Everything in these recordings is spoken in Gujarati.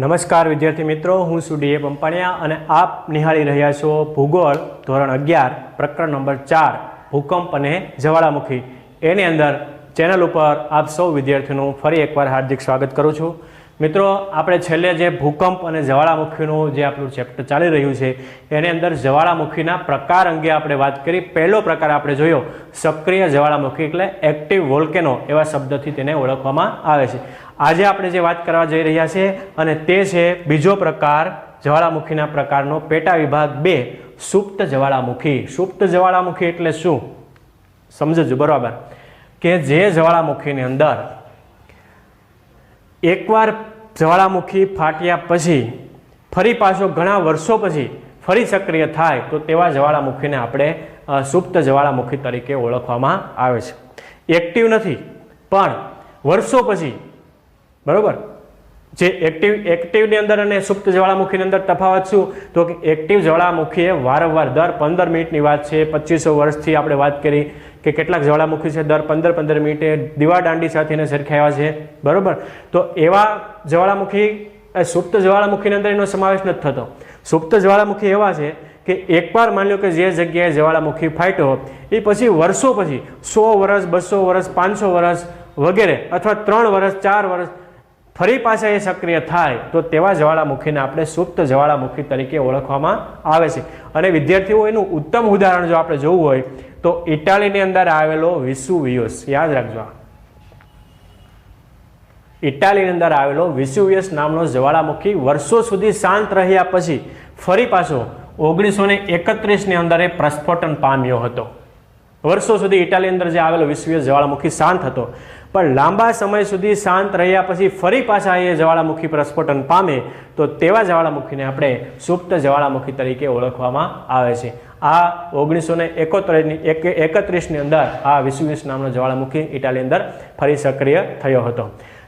નમસ્કાર વિદ્યાર્થી મિત્રો, હું છું ડીએ પંપાણિયા અને આપ નિહાળી રહ્યા છો ભૂગોળ ધોરણ અગિયાર, પ્રકરણ નંબર ચાર, ભૂકંપ અને જ્વાળામુખી. એની અંદર ચેનલ ઉપર આપ સૌ વિદ્યાર્થીઓનું ફરી એકવાર હાર્દિક સ્વાગત કરું છું. મિત્રો, આપણે છેલ્લે જે ભૂકંપ અને જ્વાળામુખીનું જે આપણું ચેપ્ટર ચાલી રહ્યું છે, એની અંદર જ્વાળામુખીના પ્રકાર અંગે આપણે વાત કરી. પહેલો પ્રકાર આપણે જોયો, સક્રિય જ્વાળામુખી એટલે એક્ટિવ વોલ્કેનો એવા શબ્દથી તેને ઓળખવામાં આવે છે. આજે આપણે જે વાત કરવા જઈ રહ્યા છે અને તે છે બીજો પ્રકાર, જ્વાળામુખીના પ્રકારનો પેટા વિભાગ બે, સુપ્ત જ્વાળામુખી. સુપ્ત જ્વાળામુખી એટલે શું? સમજજો, બરાબર. કે જે જ્વાળામુખીની અંદર એકવાર જ્વાળામુખી ફાટ્યા પછી, ફરી પાછો ઘણા વર્ષો પછી ફરી સક્રિય થાય, તો તેવા જ્વાળામુખીને આપણે સુપ્ત જ્વાળામુખી તરીકે ઓળખવામાં આવે છે. એક્ટિવ નથી, પણ વર્ષો પછી, બરોબર? જે એક્ટિવ એક્ટિવની અંદર અને સુપ્ત જ્વાળામુખીની અંદર તફાવત શું? તો એક્ટિવ જ્વાળામુખી એ વારંવાર દર પંદર મિનિટની વાત છે. પચીસો વર્ષથી આપણે વાત કરી કે કેટલાક જ્વાળામુખી છે, દર પંદર પંદર મિનિટે દીવા દાંડી સાથેને સરખાવ્યા છે. બરાબર? તો એવા જ્વાળામુખી સુપ્ત જ્વાળામુખીની અંદર એનો સમાવેશ નથી થતો. સુપ્ત જ્વાળામુખી એવા છે કે એકવાર માની લો કે જે જગ્યાએ જ્વાળામુખી ફાટ્યો, એ પછી વર્ષો પછી સો વર્ષ, બસો વર્ષ, પાંચસો વર્ષ વગેરે અથવા ત્રણ વર્ષ, ચાર વર્ષ ફરી પાછા એ સક્રિય થાય તો તેવા જ્વાળામુખીને આપણે સુપ્ત જ્વાળામુખી તરીકે ઓળખવામાં આવે છે. અને વિદ્યાર્થીઓ, એનું ઉત્તમ ઉદાહરણ જો આપણે જોવું હોય, તો ઇટાલીની અંદર આવેલો વિસુવિયોસ યાદ રાખજો ઇટાલીની અંદર આવેલો વિસુવિયસ નામનો જ્વાળામુખી વર્ષો સુધી શાંત રહ્યા પછી ફરી પાછો ઓગણીસો ને એકત્રીસની અંદર એ પ્રસ્ફોટન પામ્યો હતો. વર્ષો સુધી ઇટાલી અંદર જે આવેલો વિસુવિયસ જ્વાળામુખી શાંત હતો. પણ લાંબા સમય સુધી શાંત રહ્યા પછી ફરી પાછા એ જ્વાળામુખી પ્રસ્ફોટન પામે, તો તેવા જ્વાળામુખીને આપણે સુપ્ત જ્વાળામુખી તરીકે ઓળખવામાં આવે છે. આ ઓગણીસો ને એક, એકત્રીસની અંદર આ વિશ્વીસ નામનો જ્વાળામુખી ઇટાલી અંદર ફરી સક્રિય થયો હતો.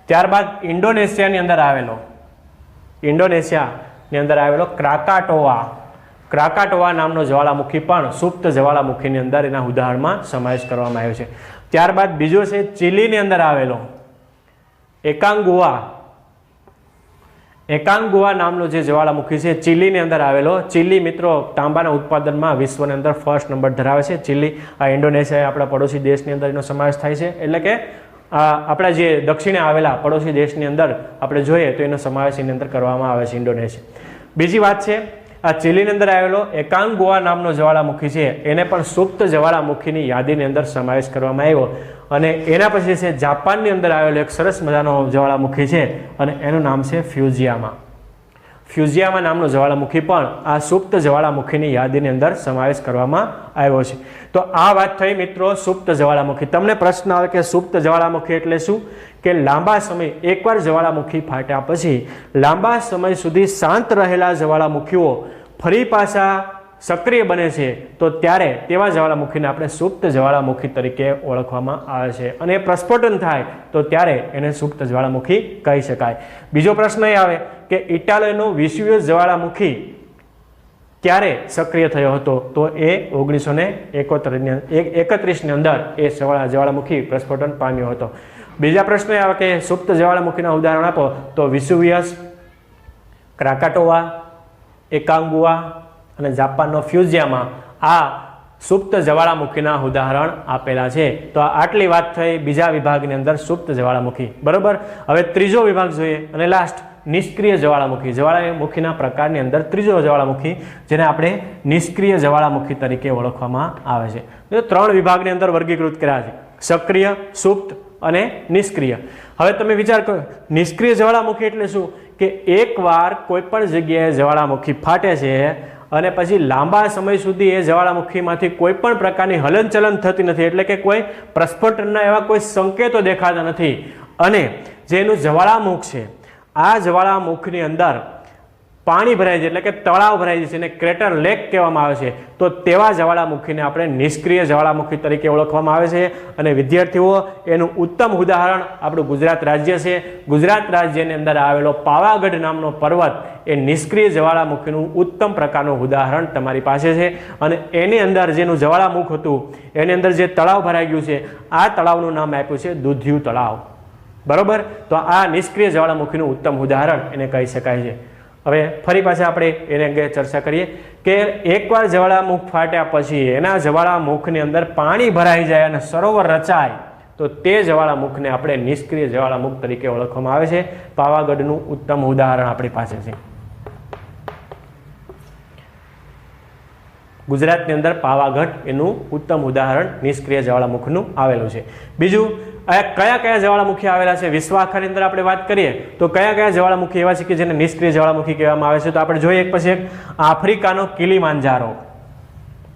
ત્યારબાદ ઇન્ડોનેશિયાની અંદર આવેલો, ઇન્ડોનેશિયાની અંદર આવેલો ક્રાકાટોવા. ક્રાકાટોવા નામનો જ્વાળામુખી પણ સુપ્ત જ્વાળામુખીની અંદર એના ઉદાહરણમાં સમાવેશ કરવામાં આવ્યો છે. ત્યારબાદ બીજો છે ચીલીની અંદર આવેલો. એકાંગુઆ. એકાંગુઆ નામનો જે જ્વાળામુખી છે, ચીલીની અંદર આવેલો. ચીલી મિત્રો તાંબાના ઉત્પાદનમાં વિશ્વની અંદર ફર્સ્ટ નંબર ધરાવે છે. ચીલી આ ઇન્ડોનેશિયા આપણા પડોશી દેશની અંદર એનો સમાવેશ થાય છે. એટલે કે આપણા જે દક્ષિણે આવેલા પડોશી દેશની અંદર આપણે જોઈએ તો એનો સમાવેશ એની અંદર કરવામાં આવે છે ઇન્ડોનેશિયા. બીજી વાત છે આ ચીલીની અંદર આવેલો એકાંગુઆ નામનો જ્વાળામુખી છે. એને પણ સુપ્ત જ્વાળામુખીની યાદીની અંદર સમાવેશ કરવામાં આવ્યો. અને એના પછી છે, જાપાનની અંદર આવેલો એક સરસ મજાનો જ્વાળામુખી છે અને એનું નામ છે ફ્યુઝિયામા ફ્યુઝિયામા નામનો જ્વાળામુખી પણ આ સુપ્ત જ્વાળામુખીની યાદીની અંદર સમાવેશ કરવામાં આવ્યો છે. તો આ વાત થઈ મિત્રો સુપ્ત જ્વાળામુખી. તમને પ્રશ્ન આવે કે સુપ્ત જ્વાળામુખી એટલે શું? કે લાંબા સમય એકવાર જ્વાળામુખી ફાટ્યા પછી લાંબા સમય સુધી શાંત રહેલા જ્વાળામુખીઓ ફરી પાછા સક્રિય બને છે, તો ત્યારે તેવા જ્વાળામુખીને આપણે સુપ્ત જ્વાળામુખી તરીકે ઓળખવામાં આવે છે. અને પ્રસ્ફોટન થાય, તો ત્યારે એને સુપ્ત જ્વાળામુખી કહી શકાય. બીજો પ્રશ્ન એ આવે કે ઇટાલીનો વિશ્વીય જ્વાળામુખી ક્યારે સક્રિય થયો હતો? તો એ ઓગણીસો ને એકત્રીસની અંદર એ જ્વાળા, જ્વાળામુખી પ્રસ્ફોટન પામ્યો હતો. બીજા પ્રશ્ન એ આવે કે સુપ્ત જ્વાળામુખીના ઉદાહરણ આપો. તો વિસુવિયસ ક્રાકાટોવા, એકાંગુઆ અને જાપાનનો ફ્યુઝિયામાં આ સુપ્ત જ્વાળામુખીના ઉદાહરણ આપેલા છે. તો આટલી વાત થઈ, બીજા વિભાગની અંદર સુપ્ત જ્વાળામુખી. બરાબર? હવે ત્રીજો વિભાગ જોઈએ, અને લાસ્ટ નિષ્ક્રિય જ્વાળામુખી. જ્વાળામુખીના પ્રકારની અંદર ત્રીજો જ્વાળામુખી, જેને આપણે નિષ્ક્રિય જ્વાળામુખી તરીકે ઓળખવામાં આવે છે. તો ત્રણ વિભાગની અંદર વર્ગીકૃત કર્યા છે. સક્રિય, સુપ્ત અને નિષ્ક્રિય. હવે તમે વિચાર કરો, નિષ્ક્રિય જ્વાળામુખી એટલે શું? કે એકવાર કોઈ પણ જગ્યાએ જ્વાળામુખી ફાટે છે અને પછી લાંબા સમય સુધી એ જ્વાળામુખીમાંથી કોઈ પણ પ્રકારની હલનચલન થતી નથી. એટલે કે કોઈ પ્રસ્ફોટનના એવા કોઈ સંકેતો દેખાતા નથી. અને જે એનું જ્વાળામુખ છે, આ જ્વાળામુખની અંદર પાણી ભરાય છે, એટલે કે તળાવ ભરાય છે એને ક્રેટર લેક કહેવામાં આવે છે, તો તેવા જ્વાળામુખીને આપણે નિષ્ક્રિય જ્વાળામુખી તરીકે ઓળખવામાં આવે છે. અને વિદ્યાર્થીઓ, એનું ઉત્તમ ઉદાહરણ આપણું ગુજરાત રાજ્ય છે. ગુજરાત રાજ્યની અંદર આવેલો પાવાગઢ નામનો પર્વત, એ નિષ્ક્રિય જ્વાળામુખીનું ઉત્તમ પ્રકારનું ઉદાહરણ તમારી પાસે છે. અને એની અંદર જેનું જ્વાળામુખ હતું, એની અંદર જે તળાવ ભરાઈ ગયું છે, આ તળાવનું નામ આપ્યું છે દૂધિયું તળાવ. બરોબર? તો આ નિષ્ક્રિય જ્વાળામુખીનું ઉત્તમ ઉદાહરણ એને કહી શકાય છે. હવે ફરી પાછા આપણે એને અંગે ચર્ચા કરીએ કે એકવાર જવાળામુખ ફાટ્યા પછી એના જવાળામુખની અંદર પાણી ભરાઈ જાય અને સરોવર રચાય, તો તે જવાળામુખને આપણે નિષ્ક્રિય જવાળામુખ તરીકે ઓળખવામાં આવે છે. પાવાગઢનું ઉત્તમ ઉદાહરણ આપણી પાસે છે. ગુજરાતની અંદર પાવાગઢ એનું ઉત્તમ ઉદાહરણ નિષ્ક્રિય જ્વાળામુખનું આવેલું છે. બીજું કયા કયા જ્વાળામુખી આવેલા છે? વિશ્વાખાની અંદર આપણે વાત કરીએ, તો કયા કયા જ્વાળામુખી એવા છે કે જેને નિષ્ક્રિય જ્વાળામુખી કહેવામાં આવે છે? તો આપણે જોઈએ એક પછી એક, આફ્રિકાનો કિલીમાંજારો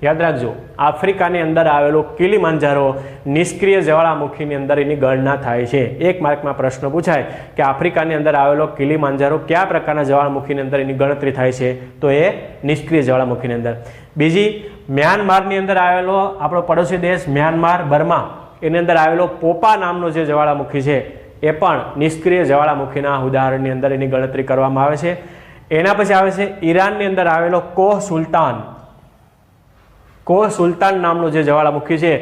યાદ રાખજો, આફ્રિકાની અંદર આવેલો કિલીમાંજારો નિષ્ક્રિય જ્વાળામુખીની અંદર એની ગણના થાય છે. એક માર્કમાં પ્રશ્ન પૂછાય કે આફ્રિકાની અંદર આવેલો કિલીમાંજારો કયા પ્રકારના જ્વાળામુખીની અંદર એની ગણતરી થાય છે? તો એ નિષ્ક્રિય જ્વાળામુખીની અંદર. બીજી, મ્યાનમારની અંદર આવેલો આપણો પડોશી દેશ મ્યાનમાર, બર્મા, એની અંદર આવેલો પોપા નામનો જે જ્વાળામુખી છે, એ પણ નિષ્ક્રિય જ્વાળામુખીના ઉદાહરણની અંદર એની ગણતરી કરવામાં આવે છે. એના પછી આવે છે, ઈરાનની અંદર આવેલો કોહ સુલતાન. કોહ સુલતાન નામનું જે જ્વાળામુખી છે,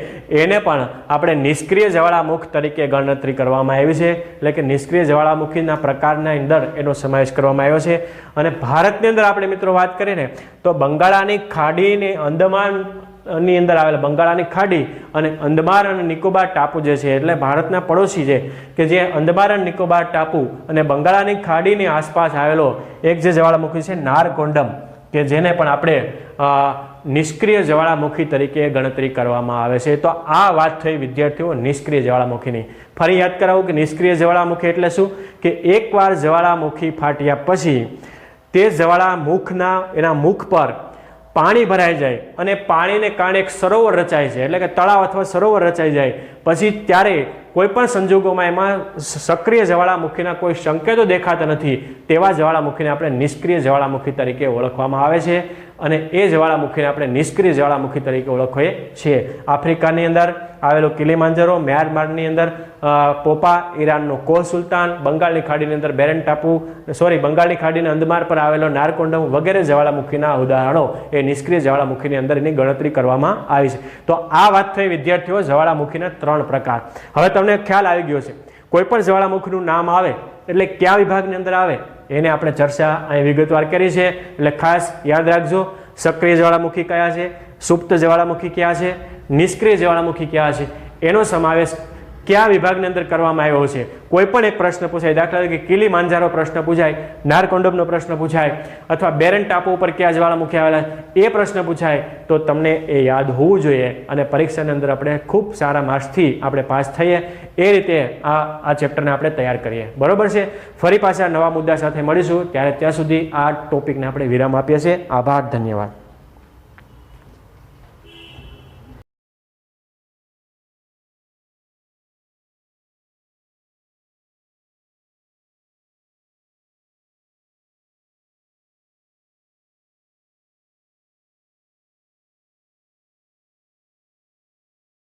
એને પણ આપણે નિષ્ક્રિય જ્વાળામુખ તરીકે ગણતરી કરવામાં આવી છે. એટલે કે નિષ્ક્રિય જ્વાળામુખીના પ્રકારના અંદર એનો સમાવેશ કરવામાં આવ્યો છે. અને ભારતની અંદર આપણે મિત્રો વાત કરીએ ને, તો બંગાળાની ખાડીને અંદમાનની અંદર આવેલા બંગાળાની ખાડી અને અંદમાન અને નિકોબાર ટાપુ જે છે, એટલે ભારતના પડોશી છે કે જે અંદમાન અને નિકોબાર ટાપુ અને બંગાળાની ખાડીની આસપાસ આવેલો એક જે જ્વાળામુખી છે નારકોંડમ કે જેને પણ આપણે નિષ્ક્રિય જ્વાળામુખી તરીકે ગણતરી કરવામાં આવે છે. તો આ વાત થઈ વિદ્યાર્થીઓ નિષ્ક્રિય જ્વાળામુખીની. ફરી યાદ કરાવું કે નિષ્ક્રિય જ્વાળામુખી એટલે શું? કે એકવાર જ્વાળામુખી ફાટ્યા પછી તે જ્વાળામુખના, એના મુખ પર પાણી ભરાઈ જાય અને પાણીને કારણે એક સરોવર રચાય છે. એટલે કે તળાવ અથવા સરોવર રચાઈ જાય. પછી ત્યારે કોઈ પણ સંજોગોમાં એમાં સક્રિય જ્વાળામુખીના કોઈ સંકેતો દેખાતા નથી, તેવા જ્વાળામુખીને આપણે નિષ્ક્રિય જ્વાળામુખી તરીકે ઓળખવામાં આવે છે અને એ જ્વાળામુખીને આપણે નિષ્ક્રિય જ્વાળામુખી તરીકે ઓળખીએ છીએ. આફ્રિકાની અંદર આવેલો કિલીમાંજરો, મ્યાનમારની અંદર પોપા, ઈરાનનો કો સુલતાન, બંગાળની ખાડીની અંદર બેરન ટાપુ, સોરી, બંગાળની ખાડીના અંદમાર પર આવેલો નારકોંડમ વગેરે જ્વાળામુખીના ઉદાહરણો એ નિષ્ક્રિય જ્વાળામુખીની અંદર એની ગણતરી કરવામાં આવી છે. તો આ વાત થઈ વિદ્યાર્થીઓ જ્વાળામુખીના ત્રણ પ્રકાર. હવે તમને ખ્યાલ આવી ગયો છે. કોઈ પણ જ્વાળામુખીનું નામ આવે, એટલે કયા વિભાગની અંદર આવે, એને આપણે ચર્ચા અહીં વિગતવાર કરી છે. એટલે ખાસ યાદ રાખજો, સક્રિય જ્વાળામુખી કયા છે? સુપ્ત જ્વાળામુખી ક્યાં છે? નિષ્ક્રિય જ્વાળામુખી કયા છે? એનો સમાવેશ કયા વિભાગની અંદર કરવામાં આવ્યો છે? કોઈ પણ એક પ્રશ્ન પૂછાય. દાખલા તરીકે કિલી માંજારો પ્રશ્ન પૂછાય, નારકોંડમનો પ્રશ્ન પૂછાય, અથવા બેરન ટાપુ ઉપર કયા જ્વાળામુખી આવેલા એ પ્રશ્ન પૂછાય, તો તમને એ યાદ હોવું જોઈએ. અને પરીક્ષાની અંદર આપણે ખૂબ સારા માર્ક્સથી આપણે પાસ થઈએ. એ રીતે આ આ ચેપ્ટરને આપણે તૈયાર કરીએ. બરોબર છે? ફરી પાછા નવા મુદ્દા સાથે મળીશું. ત્યારે ત્યાં સુધી આ ટોપિકને આપણે વિરામ આપીએ છીએ. આભાર, ધન્યવાદ.